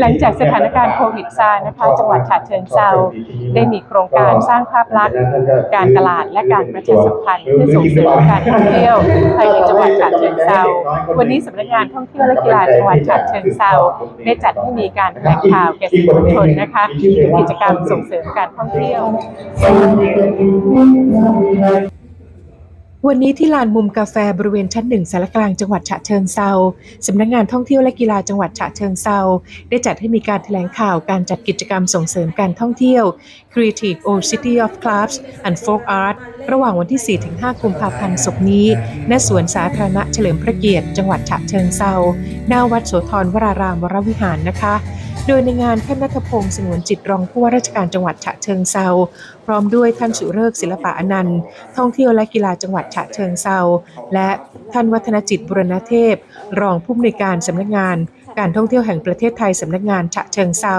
หลังจากสถานการณ์โควิดซานะคะจังหวัดฉะเชิงเทราได้มีโครงการสร้างภาพลักษณ์ การตลาดและการประชาสัมพันธ์เพื่อส่งเสริมการท่องเที่ยวภายในจังหวัดฉะเชิงเทราวันนี้สำนักงานท่องเที่ยวและกีฬาจังหวัดฉะเชิงเทราได้จัดให้มีการแถลงข่าวแก่สื่อมวลชนนะคะถึงกิจกรรมส่งเสริมการท่องเที่ยว วันนี้ที่ลานมุมกาแฟบริเวณชั้นหนึ่งสารกลางจังหวัดฉะเชิงเซาสำนักงานท่องเที่ยวและกีฬาจังหวัดฉะเชิงเซาได้จัดให้มีการแถลงข่าวการจัดกิจกรรมส่งเสริมการท่องเที่ยว Creative Old City of Clubs and Folk Art ระหว่างวันที่ 4-5 กุมภาพันธ์ศกนี้ณสวนสาธารณะเฉลิมพระเกียรติ จังหวัดฉะเชิงเซาหน้าวัดโสธรวรารามวรวิหารนะคะ โดยในงานท่านนัทพงศ์สงวนจิตรองผู้ว่าราชการจังหวัดฉะเชิงเซาพร้อมด้วยท่านสุเริกศิลปะอนันต์ท่องเที่ยวและกีฬาจังหวัดฉะเชิงเซาและท่านวัฒนจิตบุรณเทพ รองผู้อำนวยการสำนักงาน การท่องเที่ยวแห่งประเทศไทยสำนักงานฉะเชิงเซา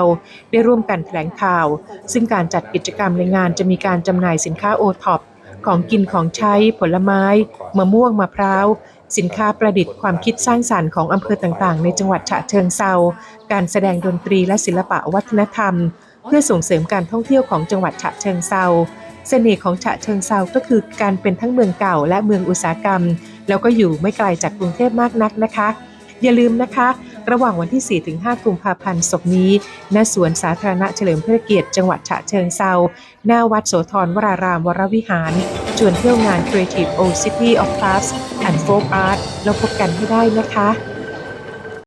ได้ร่วมกันแถลงข่าว ซึ่งการจัดกิจกรรมในงานจะมีการจำหน่ายสินค้าโอท็อปของกินของใช้ผลไม้ มะม่วงมะพร้าว สินค้าประดิษฐ์ความคิดสร้างสรรค์ของอำเภอต่างๆ ในจังหวัดฉะเชิงเซา การแสดงดนตรีและศิลปะวัฒนธรรม เพื่อส่งเสริมการท่องเที่ยวของจังหวัดฉะเชิงเซา เสน่ห์ของฉะเชิงเซาก็คือการเป็นทั้งเมืองเก่าและเมืองอุตสาหกรรม แล้วก็อยู่ไม่ไกลจากกรุงเทพมากนักนะคะ อย่าลืมนะคะ ระหว่างวันที่ 4-5 กุมภาพันธ์ศกนี้ ณ สวนสาธารณะเฉลิมพระเกียรติจังหวัดฉะเชิงเซา หน้าวัดโสธรวรารามวรวิหาร ชวนเที่ยวงาน Creative Old City of Crafts and Folk Art แล้วพบกันให้ได้นะคะ